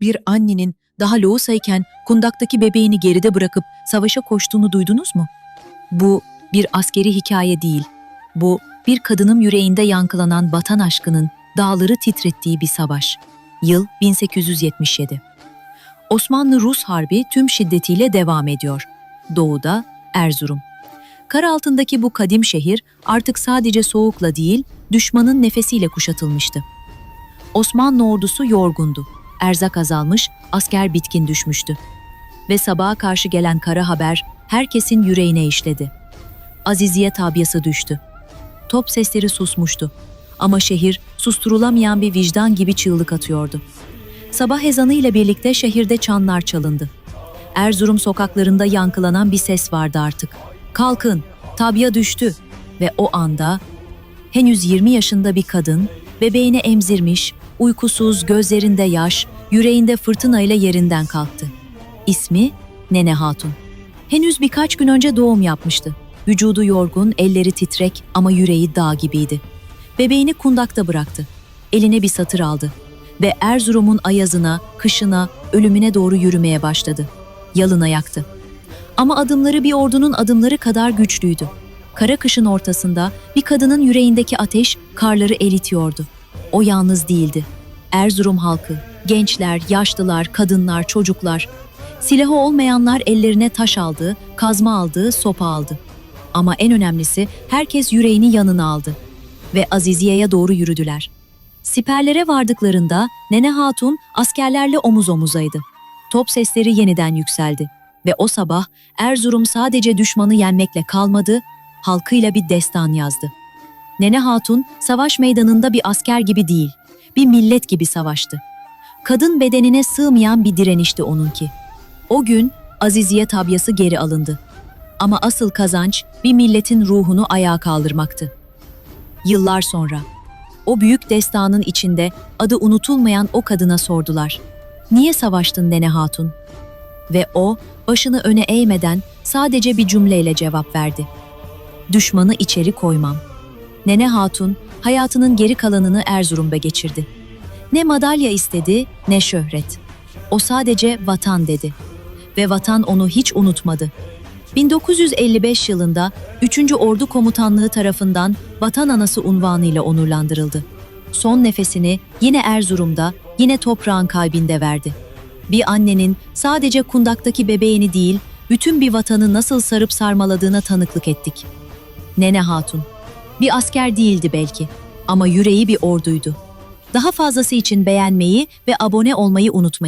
Bir annenin daha loğusayken kundaktaki bebeğini geride bırakıp savaşa koştuğunu duydunuz mu? Bu bir askeri hikaye değil. Bu bir kadının yüreğinde yankılanan vatan aşkının dağları titrettiği bir savaş. Yıl 1877. Osmanlı-Rus Harbi tüm şiddetiyle devam ediyor. Doğuda Erzurum. Kar altındaki bu kadim şehir artık sadece soğukla değil, düşmanın nefesiyle kuşatılmıştı. Osmanlı ordusu yorgundu. Erzak azalmış, asker bitkin düşmüştü. Ve sabaha karşı gelen kara haber herkesin yüreğine işledi. Aziziye tabyası düştü. Top sesleri susmuştu. Ama şehir susturulamayan bir vicdan gibi çığlık atıyordu. Sabah ezanı ile birlikte şehirde çanlar çalındı. Erzurum sokaklarında yankılanan bir ses vardı artık. Kalkın, tabya düştü. Ve o anda henüz 20 yaşında bir kadın, bebeğini emzirmiş, uykusuz, gözlerinde yaş, yüreğinde fırtınayla yerinden kalktı. İsmi Nene Hatun. Henüz birkaç gün önce doğum yapmıştı. Vücudu yorgun, elleri titrek ama yüreği dağ gibiydi. Bebeğini kundakta bıraktı. Eline bir satır aldı ve Erzurum'un ayazına, kışına, ölümüne doğru yürümeye başladı. Yalın ayaktı. Ama adımları bir ordunun adımları kadar güçlüydü. Kara kışın ortasında bir kadının yüreğindeki ateş karları eritiyordu. O yalnız değildi. Erzurum halkı, gençler, yaşlılar, kadınlar, çocuklar, silahı olmayanlar ellerine taş aldı, kazma aldı, sopa aldı. Ama en önemlisi herkes yüreğini yanına aldı ve Aziziye'ye doğru yürüdüler. Siperlere vardıklarında Nene Hatun askerlerle omuz omuzaydı. Top sesleri yeniden yükseldi ve o sabah Erzurum sadece düşmanı yenmekle kalmadı, halkıyla bir destan yazdı. Nene Hatun savaş meydanında bir asker gibi değil, bir millet gibi savaştı. Kadın bedenine sığmayan bir direnişti onunki. O gün Aziziye tabyası geri alındı. Ama asıl kazanç bir milletin ruhunu ayağa kaldırmaktı. Yıllar sonra o büyük destanın içinde adı unutulmayan o kadına sordular. Niye savaştın Nene Hatun? Ve o başını öne eğmeden sadece bir cümleyle cevap verdi. Düşmanı içeri koymam. Nene Hatun hayatının geri kalanını Erzurum'da geçirdi. Ne madalya istedi ne şöhret. O sadece vatan dedi. Ve vatan onu hiç unutmadı. 1955 yılında 3. Ordu Komutanlığı tarafından Vatan Anası unvanıyla onurlandırıldı. Son nefesini yine Erzurum'da, yine toprağın kalbinde verdi. Bir annenin sadece kundaktaki bebeğini değil, bütün bir vatanı nasıl sarıp sarmaladığına tanıklık ettik. Nene Hatun. Bir asker değildi belki ama yüreği bir orduydu. Daha fazlası için beğenmeyi ve abone olmayı unutmayın.